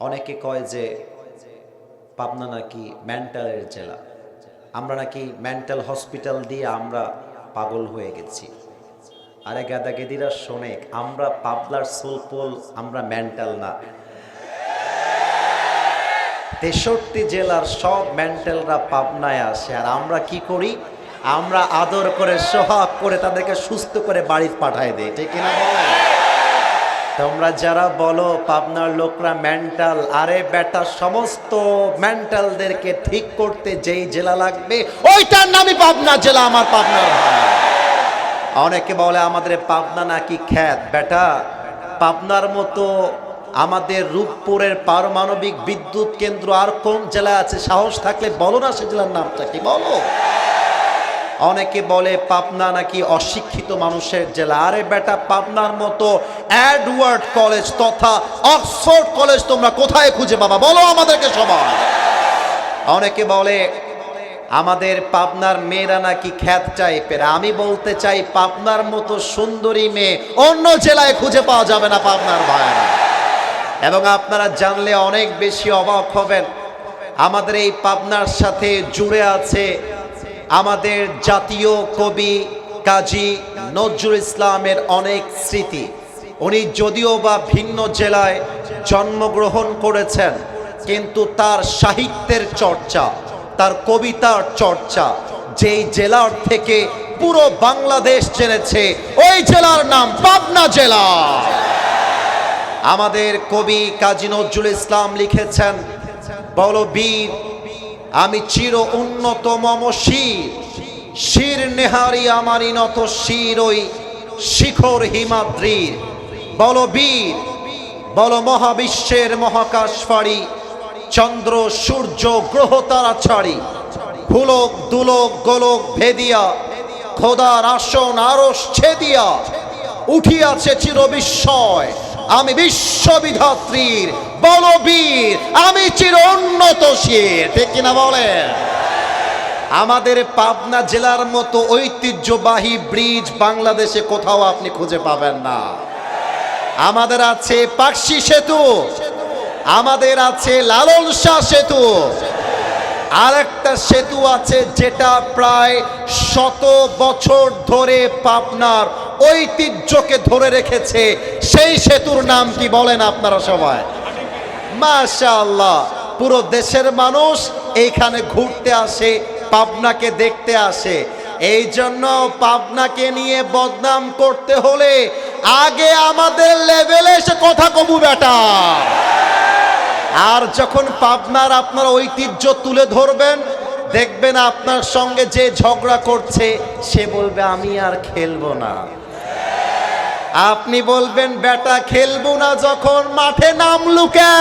অনেকে কয় যে পাবনা নাকি মেন্টালের জেলা। আমরা নাকি মেন্টাল হসপিটাল দিয়ে আমরা পাগল হয়ে গেছি। আরে গাদা গেদিরা, শোনে, আমরা পাবলার সোলপোল, আমরা মেন্টাল না। তেষট্টি জেলার সব মেন্টালরা পাবনায় আসে, আর আমরা কি করি? আমরা আদর করে, সোহাগ করে তাদেরকে সুস্থ করে বাড়ি পাঠায় দেয় ঠিক কিনা বলেন? তোমরা যারা বলো, পাবনার লোকরা মেন্টাল আরে বেটা, সমস্ত মেন্টালদেরকে ঠিক করতে যেই জেলা লাগবে, ওইটার নামই পাবনা জেলা, আমার পাবনার অনেকে বলে আমাদের পাবনা নাকি খ্যাত। বেটা, পাবনার মতো আমাদের রূপপুরের পারমাণবিক বিদ্যুৎ কেন্দ্র আর কোন জেলা আছে? সাহস থাকলে বলো না সে জেলার নামটা কি? বলো। অনেকে বলে পাবনা নাকি অশিক্ষিত মানুষের জেলা। আরে বেটা, পাবনার মতো অ্যাডওয়ার্ড কলেজ তথা অক্সফোর্ড কলেজ তোমরা কোথায় খুঁজে পাবা? বলো আমাদেরকে সবাই। অনেকে বলে, আমাদের পাবনার মেয়েরা নাকি খ্যাত টাইপের। আমি বলতে চাই, পাবনার মতো সুন্দরী মেয়ে অন্য জেলায় খুঁজে পাওয়া যাবে না পাবনার ভাইয়েরা। এবং আপনারা জানলে অনেক বেশি অবাক হবেন। আমাদের এই পাবনার সাথে জুড়ে আছে আমাদের জাতীয় কবি কাজী নজরুল ইসলামের অনেক স্মৃতি। উনি যদিও বা ভিন্ন জেলায় জন্মগ্রহণ করেছেন, কিন্তু তার সাহিত্যের চর্চা, তার কবিতার চর্চা, যেই জেলার থেকে পুরো বাংলাদেশ জেনেছে, ওই জেলার নাম পাবনা জেলা। আমাদের কবি কাজী নজরুল ইসলাম লিখেছেন, বল বীর আমি চির উন্নত মম শির। শির নেহারি আমারই নত শির ওই শিখর হিমাদ্রির। বল বীর, বল মহাবিশ্বের মহাকাশ ফাড়ি চন্দ্র, সূর্য, গ্রহ তারা ছাড়ি। ফুলক দুলক, গোলক ভেদিয়া। খোদার আসন আরস ছেদিয়া। উঠিয়াছে চির বিস্ময় আমি বিশ্ববিধাত্রীর বলবীর, আমি চির উন্নত শির। ঠিক কিনা বলেন? আমাদের পাবনা জেলার মতো ঐতিহ্যবাহী ব্রিজ বাংলাদেশে কোথাও আপনি খুঁজে পাবেন না। আমাদের আছে পাকশি সেতু, আমাদের আছে লালন শাহ সেতু। আরেকটা সেতু আছে যেটা প্রায় শত বছর ধরে পাবনার ঐতিহ্যকে ধরে রেখেছে। সেই সেতুর নাম কি বলেন আপনারা সবাই? মাশাআল্লাহ, পুরো দেশের মানুষ এইখানে ঘুরতে আসে, পাবনাকে দেখতে আসে। এই জন্য পাবনাকে নিয়ে বদনাম করতে হলে আগে আমাদের লেভেলে এসে কথা কবু বেটা। আর যখন পাবনার আপনার ঐতিহ্য তুলে ধরবেন, দেখবেন আপনার সঙ্গে যে ঝগড়া করছে, সে বলবে, আমি আর খেলব না। আপনি বলবেন বেটা খেলব না যখন মাঠে নাম লুকা